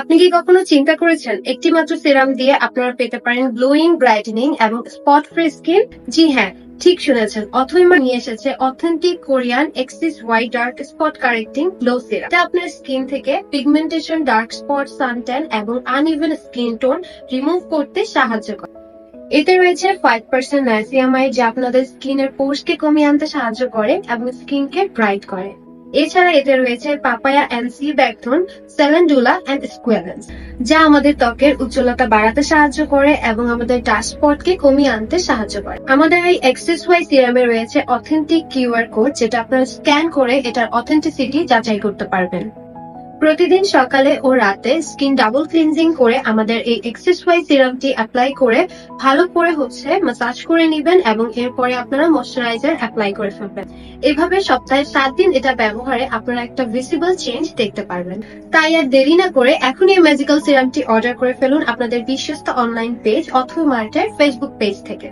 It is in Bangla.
আপনি কি কখনো চিন্তা করেছেন একটি মাত্র সিরাম দিয়ে আপনারা পেতে পারেন গ্লোয়িং, ব্রাইটেনিং এবং স্পট ফ্রি স্কিন? জি হ্যাঁ ঠিক শুনেছেন। অথইমা নিয়ে এসেছে authentic Korean axis white dark spot correcting glow serum. এটা আপনার স্কিন থেকে পিগমেন্টেশন, ডার্ক স্পট, সানট্যান এবং আনইভেন স্কিন টোন রিমুভ করতে সাহায্য করে। এতে রয়েছে ফাইভ পার্সেন্ট নাইসিয়ামাইড, যা আপনাদের স্কিনের পোর্সকে কমিয়ে আনতে সাহায্য করে এবং স্কিনকে ব্রাইট করে। এছাড়া এতে রয়েছে papaya and sea buckthorn calendula and squalanes যা আমাদের ত্বকের উজ্জ্বলতা বাড়াতে সাহায্য করে এবং আমাদের ডার্ক স্পটকে কমিয়ে আনতে সাহায্য করে। আমাদের এই এক্সেস ওয়াই সিরামে রয়েছে অথেন্টিক কিউআর কোড যেটা আপনারা স্ক্যান করে এটার অথেন্টিসিটি যাচাই করতে পারবেন। প্রতিদিন সকালে ও রাতে স্কিন ডাবল ক্লিনজিং করে আমাদের এই এক্সেস ওয়াই সিরামটি অ্যাপ্লাই করে ভালো করে হচ্ছে মাসাজ করে নেবেন এবং এরপরে আপনারা ময়শ্চারাইজার অ্যাপ্লাই করে ফেলবেন। এভাবে সপ্তাহে সাত দিন এটা ব্যবহারে আপনারা একটা ভিজিবল চেঞ্জ দেখতে পারবেন। তাই আর দেরি না করে এখনই এই ম্যাজিক্যাল সিরামটি অর্ডার করে ফেলুন আপনাদের বিশ্বস্ত অনলাইন পেজ অথবা মার্টের ফেসবুক পেজ থেকে।